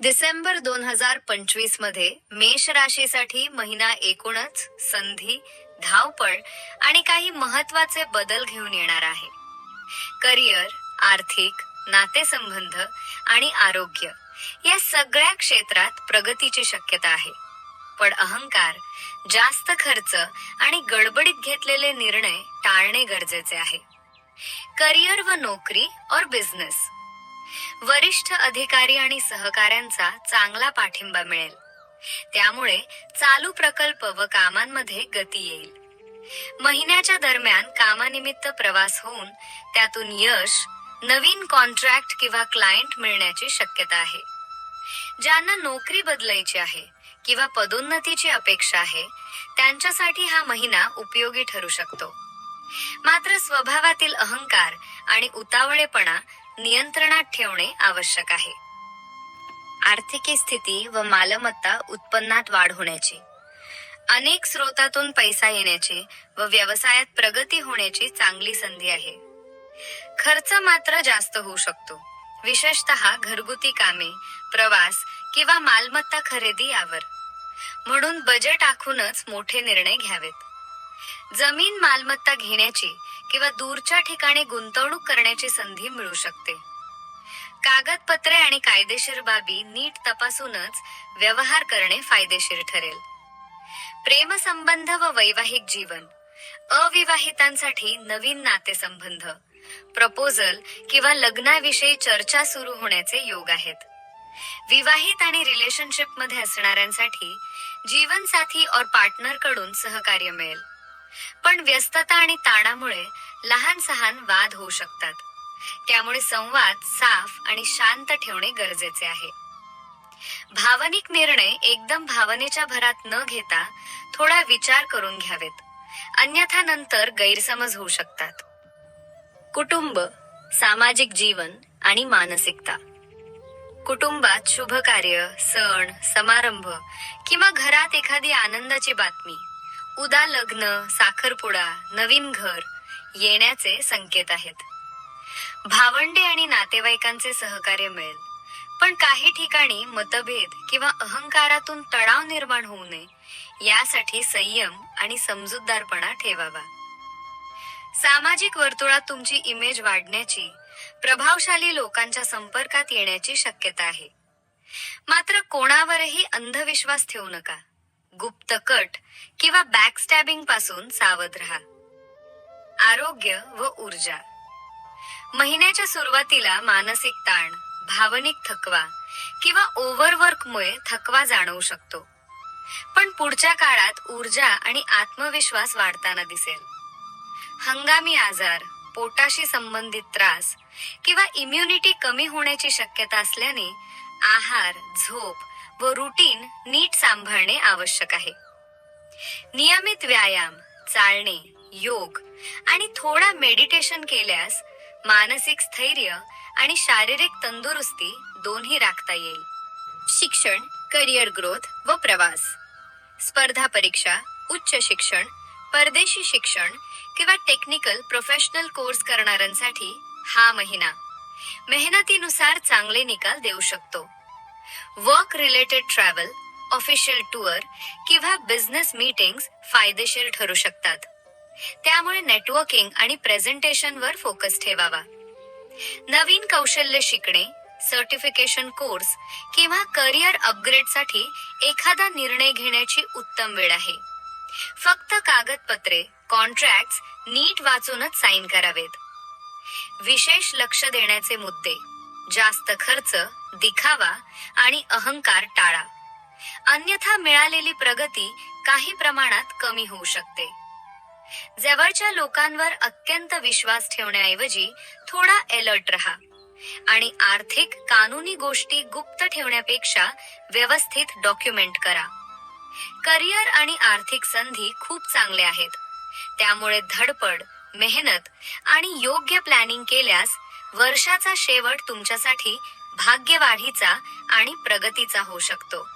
डिसेंबर दोन हजार पंचवीसमध्ये मेष राशीसाठी महिना एकूणच संधी धावपळ आणि काही महत्त्वाचे बदल घेऊन येणार आहे. करिअर आर्थिक नातेसंबंध आणि आरोग्य या सगळ्या क्षेत्रात प्रगतीची शक्यता आहे. पण अहंकार जास्त खर्च आणि गडबडीत घेतलेले निर्णय टाळणे गरजेचे आहे. करिअर व नोकरी और बिझनेस वरिष्ठ अधिकारी आणि सहकाऱ्यांचा चांगला पाठिंबा मिळेल. त्यामुळे चालू प्रकल्प व कामांमध्ये गती येईल. महिन्याच्या दरम्यान कामानिमित्त प्रवास होऊन त्यातून यश नवीन कॉन्ट्रॅक्ट किंवा क्लायंट मिळण्याची शक्यता आहे. ज्यांना नोकरी बदलायची आहे किंवा पदोन्नतीची अपेक्षा आहे त्यांच्यासाठी हा महिना उपयोगी ठरू शकतो. मात्र स्वभावातील अहंकार आणि उतावळेपणा नियंत्रणात ठेवणे आवश्यक आहे. आर्थिक स्थिती व मालमत्ता उत्पन्नात वाढ होण्याची अनेक स्रोतातून पैसा येण्याची व व्यवसायात प्रगती होण्याची चांगली संधी आहे. खर्च मात्र जास्त होऊ शकतो. विशेषतः घरगुती कामे प्रवास किंवा मालमत्ता खरेदी यावर. म्हणून बजेट आखूनच मोठे निर्णय घ्यावेत. जमीन मालमत्ता घेण्याची किंवा दूरच्या ठिकाणी गुंतवणूक करण्याची संधी मिळू शकते. कागदपत्रे आणि कायदेशीर बाबी नीट तपासूनच व्यवहार करणे फायदेशीर ठरेल. प्रेमसंबंध व वैवाहिक जीवन अविवाहितांसाठी नवीन नातेसंबंध प्रपोजल किंवा लग्नाविषयी चर्चा सुरू होण्याचे योग आहेत. विवाहित आणि रिलेशनशिपमध्ये असणाऱ्यांसाठी जीवनसाथी और पार्टनरकडून सहकार्य मिळेल. पण व्यस्तता आणि ताणामुळे लहान सहान वाद होऊ शकतात. त्यामुळे संवाद साफ आणि शांत ठेवणे गरजेचे आहे. भावनिक निर्णय एकदम भावनेच्या भरात न घेता थोडा विचार करून घ्यावेत. अन्यथा नंतर गैरसमज होऊ शकतात. कुटुंब सामाजिक जीवन आणि मानसिकता. कुटुंबात शुभ कार्य सण समारंभ किंवा घरात एखादी आनंदाची बातमी उदा लग्न साखरपुडा नवीन घर येण्याचे संकेत आहेत. भावंडे आणि नातेवाईकांचे सहकार्य मिळेल. पण काही ठिकाणी मतभेद किंवा अहंकारातून तणाव निर्माण होऊ नये यासाठी संयम आणि समजूतदारपणा ठेवावा. सामाजिक वर्तुळात तुमची इमेज वाढण्याची प्रभावशाली लोकांच्या संपर्कात येण्याची शक्यता आहे. मात्र कोणावरही अंधविश्वास ठेवू नका. गुप्त कट किंवा बॅकस्टॅबिंगपासून सावध राहा. आरोग्य व ऊर्जा. महिन्याच्या सुरुवातीला मानसिक ताण भावनिक थकवा किंवा ओव्हरवर्कमुळे थकवा जाणवू शकतो. पण पुढच्या काळात ऊर्जा आणि आत्मविश्वास वाढताना दिसेल. हंगामी आजार पोटाशी संबंधित त्रास किंवा इम्युनिटी कमी होण्याची शक्यता असल्याने आहार झोप व रुटीन नीट सांभाळणे आवश्यक आहे. नियमित व्यायाम चालणे योग आणि थोडा मेडिटेशन केल्यास मानसिक स्थैर्य आणि शारीरिक तंदुरुस्ती दोन्ही राखता येईल. शिक्षण करिअर ग्रोथ व प्रवास. स्पर्धा परीक्षा उच्च शिक्षण परदेशी शिक्षण किंवा टेक्निकल प्रोफेशनल कोर्स करणाऱ्यांसाठी हा महिना. मेहनतीनुसार चांगले निकाल देऊ शकतो. Work related travel official tour किंवा बिझनेस मीटिंग्स फायदेशीर ठरू शकतात. त्यामुळे नेटवर्किंग आणि प्रेझेंटेशनवर फोकस ठेवावा. नवीन कौशल्य शिकणे सर्टिफिकेशन कोर्स किंवा करिअर अपग्रेडसाठी एखादा निर्णय घेण्याची उत्तम वेळ आहे. फक्त कागदपत्रे कॉन्ट्रॅक्ट नीट वाचूनच साईन करावेत. विशेष लक्ष देण्याचे मुद्दे जास्त खर्च दिखावा आणि अहंकार टाळा. अन्यथा मिळालेली प्रगती काही प्रमाणात कमी होऊ शकते. जवळच्या लोकांवर अत्यंत विश्वास ठेवण्याऐवजी थोडा अलर्ट रहा आणि आर्थिक कानूनी गोष्टी गुप्त ठेवण्यापेक्षा व्यवस्थित डॉक्युमेंट करा. करिअर आणि आर्थिक संधी खूप चांगले आहेत. त्यामुळे धडपड मेहनत आणि योग्य प्लॅनिंग केल्यास वर्षाचा शेवट तुमच्यासाठी भाग्यवाढीचा आणि प्रगतीचा होऊ शकतो.